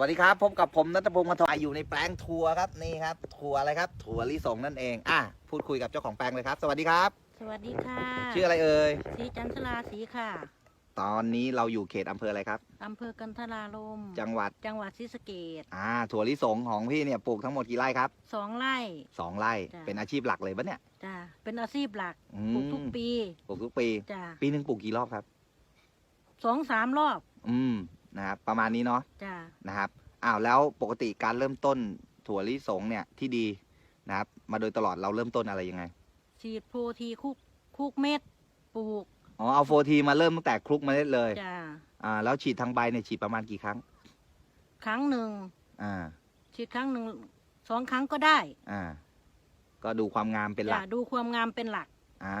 วัสดีครับพบกับผมนัทพงศ์มาทองอยู่ในแปลงถั่วครับนี่ครับถั่วอะไรครับ ถั่วลิสงนั่นเองอะพูดคุยกับเจ้าของแปลงเลยครับ สวัสดีครับ สวัสดีค่ะชื่ออะไรเอ่ยสีจันทราสีค่ะ ตอนนี้เราอยู่เขตอำเภออะไรครับอำเภอกันทรารมจังหวัดจังหวัดศรีสะเกดอ่าถั่วลิสงของพี่เนี่ยปลูกทั้งหมดกี่ไร่ครับสองไร่ สองไร่จ้ะ เป็นอาชีพหลักเลยปะเนี่ยจ้ะเป็นอาชีพหลักอืปลูกทุกมปีปลูกทุกปี จ้ะปีหนึ่งปลูกกี่รอบครับ สองสามรอบ อืม นะครับประมาณนี้เนาะจ้ะนะครับอ้าวแล้วปกติการเริ่มต้นถั่วลิสงเนี่ยที่ดีนะครับ มาโดยตลอดเราเริ่มต้นอะไรยังไง ฉีดโพทีคุกคุกเม็ดปลูกอ๋อเอาโฟทีมาเริ่มตั้งแต่คลุกเมล็ดเลยจ้ะอ่าแล้วฉีดทางใบเนี่ยฉีดประมาณกี่ครั้งครั้งหนึ่งอ่าฉีดครั้งหนึ่งสองครั้งก็ได้อ่าก็ดูความงามเป็นหลัจ้ะกดูความงามเป็นหลัก อ่า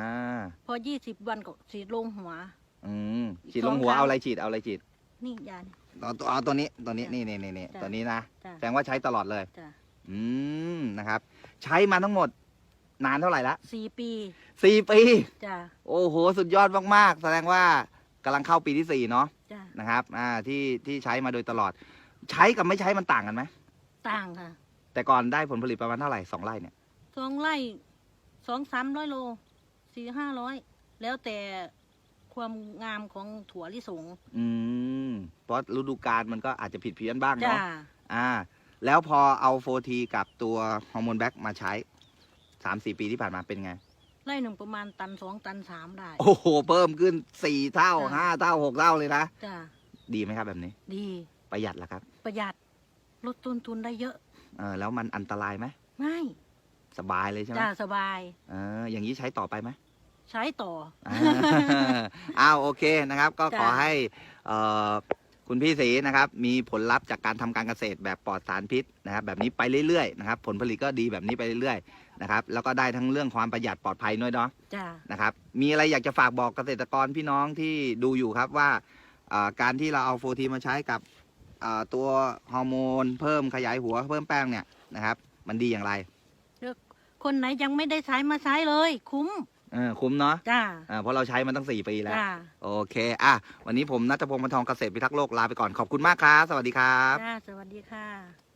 พอยี่สิบวันก็ฉีดลงหัว อืมอีกฉีดลงหัวสองครั้งเอาอะไรฉีดเอาอะไรฉีด นี่ยานเอาตัวเอาตัวนี้ตัวนี้จ้ะนี่นี่นี่นี่จ้ะ ตัวนี้นะจ้ะแสดงว่าใช้ตลอดเลย จ้ะอืมนะครับ ใช้มาทั้งหมด นานเท่าไหร่ละสี่ปีสี่ปี จ้ะโอ้โห สุดยอดมากๆ แสดงว่ากำลังเข้าปีที่สี่เนาะจ้ะนะครับ อ่าที่ที่ใช้มาโดยตลอด ใช้กับไม่ใช้มันต่างกันไหมต่างค่ะแต่ก่อนได้ผลผลิตประมาณเท่าไหร่สองไร่เนี่ยสองไร่สองสามร้อยโลสี่ห้าร้อยแล้วแต่ ความงามของถั่วลิสงอืมเพราะฤดูกาลมันก็อาจจะผิดเพี้ยนบ้างจ้าเนาะอ่า แล้วพอเอาโฟทีกับตัวฮอร์โมนแบ็กมาใช้สามสี่ปีที่ผ่านมาเป็นไง ไร่หนึ่งประมาณตันสองตันสามได้ โอ้โห เพิ่มขึ้นสี่เท่าจ้ะห้าเท่าหกเท่าเลยนะ จ้าดีไหมครับแบบนี้ ดีประหยัดละครับประหยัดลดต้นทุนได้เยอะเออแล้วมันอันตรายไหม ง่ายสบายเลยใช่ไหมจ้าสบายเอออย่างนี้ใช้ต่อไปไหม ใช้ต่ออ่าอ้าวโอเคนะครับ ก็ขอจ้ะให้เอ่อคุณพี่ศรีนะครับ มีผลลัพธ์จากการทำการเกษตรแบบปลอดสารพิษนะครับ แบบนี้ไปเรื่อยๆนะครับผลผลิตก็ดีแบบนี้ไปเรื่อยๆนะครับ แล้วก็ได้ทั้งเรื่องความประหยัดปลอดภัยด้วยเนาะ จ้า นะครับมีอะไรอยากจะฝากบอกเกษตรกรพี่น้องที่ดูอยู่ครับว่าเอ่อการที่เราเอาโฟทีมาใช้กับเอ่อตัวฮอร์โมน เพิ่มขยายหัวเพิ่มแป้งเนี่ยนะครับ มันดีอย่างไร คนไหนยังไม่ได้ใช้มาใช้เลย คุ้ม เออคุ้มเนาะจ้า อ่าเพราะเราใช้มาตั้งสี่ปีแล้ว จ้า โอเค อะ วันนี้ผมนัทพงศ์มันทองเกษตรพิทักษ์โลกลาไปก่อนขอบคุณมากครับ สวัสดีครับ จ้า สวัสดีค่ะ